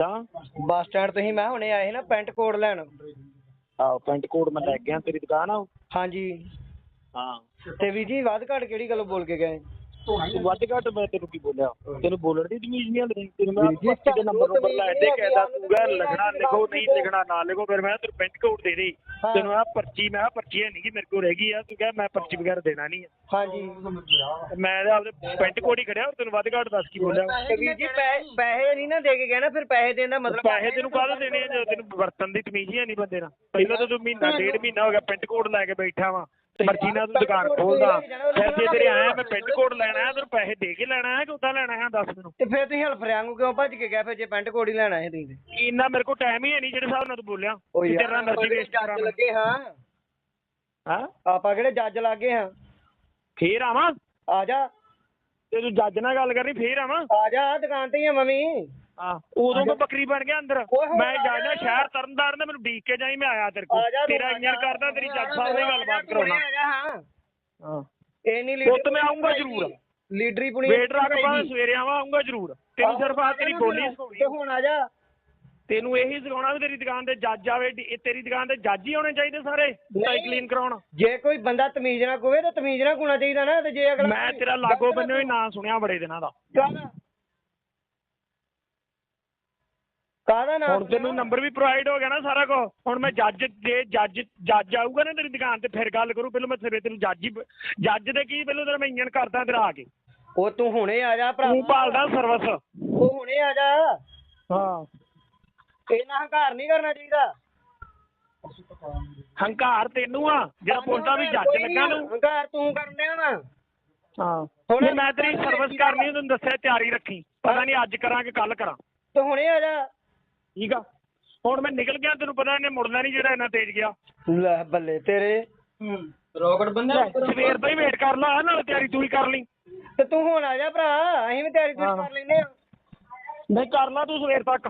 ਤਾਂ? Bus stand ਤੁਸੀਂ ਮੈਂ ਹੁਣੇ ਆਏ ਸੀ ਨਾ ਪੈਂਟ ਕੋਡ ਲੈਣ। ਆਹ ਪੈਂਟ ਕੋਟ ਮੈਂ ਲੈ ਗਿਆ ਤੇਰੀ ਦੁਕਾਨ ਆ ਹਾਂਜੀ। ਹਾਂ। ਤੇ ਵੀ ਜੀ ਵੱਧ ਘੱਟ ਕਿਹੜੀ ਗੱਲੋਂ ਬੋਲ ਕੇ ਗਏ? ਤੂੰ ਵੱਧ ਘੱਟ ਮੈਂ ਤੈਨੂੰ ਕੀ ਬੋਲਿਆ? ਤੈਨੂੰ ਬੋਲਣ ਦੀ ਤਮੀਜ਼ ਨਹੀਂ ਆਉਂਦੀ ਤੈਨੂੰ ਮੈਂ ਪਰਚੀ ਦੇ ਨੰਬਰ ਤਮੀਜ਼ ਲੈ ਦੇ ਕਹਿੰਦਾ ਤਮੀਜ਼ ਲਿਖਣਾ ਲਿਖੋ ਨਹੀਂ ਲਿਖਣਾ ਨਾ ਲਿਖੋ ਫਿਰ ਮੈਂ ਤੈਨੂੰ ਪੈਂਟ ਕੋਡ ਦੇ ਦੇ। ਤੈਨੂੰ ਆ ਪਰਚੀ ਮੈਂ ਪਰਚੀ ਹੈ ਨਹੀਂ ਕਿ ਮੇਰੇ ਕੋਲ ਰਹਿ ਗਈ ਆ ਤੂੰ ਕਹਿ ਮੈਂ ਪਰਚੀ ਵਗੈਰਾ ਦੇਣਾ ਨਹੀਂ ਆ। ਹਾਂਜੀ। ਮੈਂ ਤਾਂ ਆਪਦੇ ਪੈਂਟ ਕੋਡ ਹੀ ਖੜਿਆ ਔਰ ਤੈਨੂੰ ਵੱਧ ਘੱਟ ਦੱਸ ਕੀ ਬੋਲਿਆ। ਵੀਰ ਜੀ ਪੈਸੇ ਨਹੀਂ ਨਾ ਦੇ ਕੇ ਨਾ ਫਿਰ ਪੈਸੇ ਦੇਣ ਦਾ ਮਤਲਬ ਪੈਸੇ ਤੈਨੂੰ ਕਾਹਦੇ ਦੇਣੇ ਆ? ਜਦੋਂ ਤੈਨੂੰ ਵਰਤਨ ਦੀ ਤਮੀਜ਼ ਹੀ ਹੈ ਨਹੀਂ ਬੰਦੇ ਨਾਲ। ਪਹਿਲਾਂ ਤਾਂ ਤੂੰ ਮਹੀਨਾ ਡੇਢ ਮਹੀਨਾ ਹੋ ਗਿਆ ਪੈਂਟ ਕੋਡ ਲੈ ਕੇ ਬੈਠਾ ਵਾਂ। ਮਰਜ਼ੀ ਨਾਲ ਤੂੰ ਦੁਕਾਨ ਖੋਲਦਾ ਫਿਰ ਜੇ ਤੇਰੇ ਆਇਆ ਮੈਂ ਪੈਂਟ ਕੋਡ ਲੈਣਾ ਹੈ ਤੈਨੂੰ ਪੈਸੇ ਦੇ ਕੇ ਲੈਣਾ ਹੈ ਕਿ ਉਦਾਂ ਲੈਣਾ ਹੈ? ਦੱਸ ਮੈਨੂੰ। ਤੇ ਫਿਰ ਤੁਸੀਂ ਹਲਫ ਰਿਆਂਗੂ ਕਿਉਂ ਭੱਜ ਕੇ ਗਏ? ਫਿਰ ਜੇ ਪੈਂਟ ਕੋਡ ਹੀ ਲੈਣਾ ਹੈ ਤੁਸੀਂ ਤੇ? ਇੰਨਾ ਮੇਰੇ ਕੋਲ ਟਾਈਮ ਹੀ ਹੈ ਨਹੀਂ ਜਿਹੜੇ ਹਿਸਾਬ ਨਾਲ ਤੂੰ ਬੋਲਿਆ। ਉਹ ਕਿ ਯਾਰ ਤੇਰਾ ਮਰਜ਼ੀ ਵੇਸਟ ਜੱਜ ਕਰਾਂਗਾ ਲੱਗੇ ਹਾਂ। ਹਾਂ? ਆਪਾਂ ਕਿਹੜੇ ਜੱਜ ਲੱਗੇ ਹਾਂ? ਫੇਰ ਆਵਾਂ? ਆ ਜਾ। ਤੇ ਤੂੰ ਜੱਜ ਨਾਲ ਗੱਲ ਕਰਨੀ ਫੇਰ ਆਵਾਂ? ਆ ਜਾ ਦੁਕਾਨ ਤੇ ਹੀ ਆ ਮੰਮੀ ਹਾਂ ਉਦੋਂ ਮੈਂ ਬੱਕਰੀ ਬਣ ਗਿਆ ਅੰਦਰ। ਮੈਂ ਜਾਣਾ। ਸ਼ਹਿਰ ਤਰਨਤਾਰਨ ਤੇ ਮੈਨੂੰ ਡੀਕ ਕੇ ਜਾਈ ਮੈਂ ਆਇਆ ਤੇਰੇ ਕੋਲ। ਤੇਰਾ ਇੰਜਨ। ਕਰਦਾ ਤੇਰੀ ਜੱਜ ਸਾਹਿਬ ਨਾਲ ਗੱਲਬਾਤ ਕਰਾਉਣਾ। ਹਾਂ। ਇਹ ਨਹੀਂ ਪੁੱਤ ਮੈਂ ਆਊਂਗਾ ਜ਼ਰੂਰ। ਲੀਡਰੀ ਪੁਣੀ ਵੇਟ ਰੱਖ ਪਾ ਸਵੇਰੇ ਆਵਾਂ ਆਊਂਗਾ ਜ਼ਰੂਰ। ਤੈਨੂੰ ਸਿਰਫ ਆ ਤੇਰੀ ਬੋਲੀ ਤੇ ਹੁਣ ਆ ਜਾ। ਤੈਨੂੰ ਇਹੀ ਸਿਖਾਉਣਾ ਵੀ ਤੇਰੀ ਦੁਕਾਨ ਤੇ ਜੱਜ ਆਵੇ ਤੇਰੀ ਦੁਕਾਨ ਤੇ ਜੱਜ ਹੀ ਹੋਣੇ ਚਾਹੀਦੇ ਸਾਰੇ। ਸਾਈ ਕਲੀਨ ਕਰਾਉਣ। ਜੇ ਕੋਈ ਬੰਦਾ ਤਮੀਜ਼ ਨਾਲ ਕੋਵੇ ਤਾਂ ਤਮੀਜ਼ ਨਾਲ ਕੋਣਾ ਚਾਹੀਦਾ ਨਾ ਤੇ ਜੇ ਅਗਲਾ ਮੈਂ ਤੇਰਾ ਲਾਗੋ ਬੰਨਿਓ ਹੀ ਨਾਂ ਸੁਣਿਆ ਬੜੇ ਦਿਨਾਂ ਦਾ। ਕਾਹਦਾ ਕਾਹਦਾ ਨਾਮ ਹੁਣ ਤੈਨੂੰ ਨੰਬਰ ਵੀ ਪ੍ਰੋਵਾਈਡ ਹੋ ਗਿਆ ਨਾ ਸਾਰਾ ਕੁਝ ਹੁਣ ਮੈਂ ਜੱਜ ਜੇ ਜੱਜ ਜੱਜ ਆਊਗਾ ਨਾ ਤੇਰੀ ਦੁਕਾਨ ਤੇ ਫਿਰ ਗੱਲ ਕਰੂ। ਪਹਿਲਾਂ ਮੈਂ ਸਿਰੇ ਤੈਨੂੰ ਜੱਜ ਹੀ ਜੱਜ ਦੇ ਕੀ ਪਹਿਲਾਂ ਤੇਰਾ ਮੈਂ ਇੰਜਨ ਕਰਦਾ ਤੇਰਾ ਆ ਕੇ। ਉਹ ਤੂੰ ਹੁਣੇ ਆ ਜਾ ਭਰਾ। ਤੂੰ ਭਾਲਦਾ ਸਰਵਿਸ ਉਹ ਹੁਣੇ ਆ ਜਾ। ਹਾਂ। ਇਹਨਾਂ ਹੰਕਾਰ ਨਹੀਂ ਕਰਨਾ ਚਾਹੀਦਾ। ਹੰਕਾਰ ਤੈਨੂੰ ਆ ਜਿਹੜਾ ਬੋਲਦਾ ਵੀ ਜੱਜ ਲੱਗਾ ਨੂੰ। ਹੰਕਾਰ ਤੂੰ ਕਰਨ ਡਿਆ ਵਾ। ਹਾਂ। ਹੁਣ ਹੁਣ ਮੈਂ ਤੇਰੀ ਸਰਵਿਸ ਕਰਨੀ? ਤੈਨੂੰ ਦੱਸਿਆ ਤਿਆਰੀ ਰੱਖੀ। ਪਤਾ ਨਹੀਂ ਅੱਜ ਕਰਾਂ ਕਿ ਕੱਲ ਕਰਾਂ। ਤੂੰ ਹੁਣੇ ਆ ਜਾ। ਠੀਕ ਆ? ਹੁਣ ਮੈਂ ਨਿਕਲ ਗਿਆ ਤੈਨੂੰ ਪਤਾ ਇਹਨੇ ਮੁੜਨਾ ਨਹੀਂ ਜਿਹੜਾ ਇੰਨਾ ਤੇਜ਼ ਗਿਆ। ਲੈ ਬੱਲੇ ਤੇਰੇ। ਰੋਕਟ ਬੰਦਾ ਸਵੇਰ ਦਾ ਹੀ ਵੇਟ ਕਰ ਲਾ ਨਾਲ ਤਿਆਰੀ ਤੂੰ ਹੀ ਕਰ ਲਈ। ਤੇ ਤੂੰ ਹੁਣ ਆ ਜਾ ਭਰਾ ਅਸੀਂ ਵੀ ਤਿਆਰੀ ਤਿਊਰੀ ਹਾਂ। ਕਰ ਲੈਨੇ ਆ। ਨਹੀਂ ਕਰ ਲਾ ਤੂੰ ਸਵੇਰ ਤੱਕ।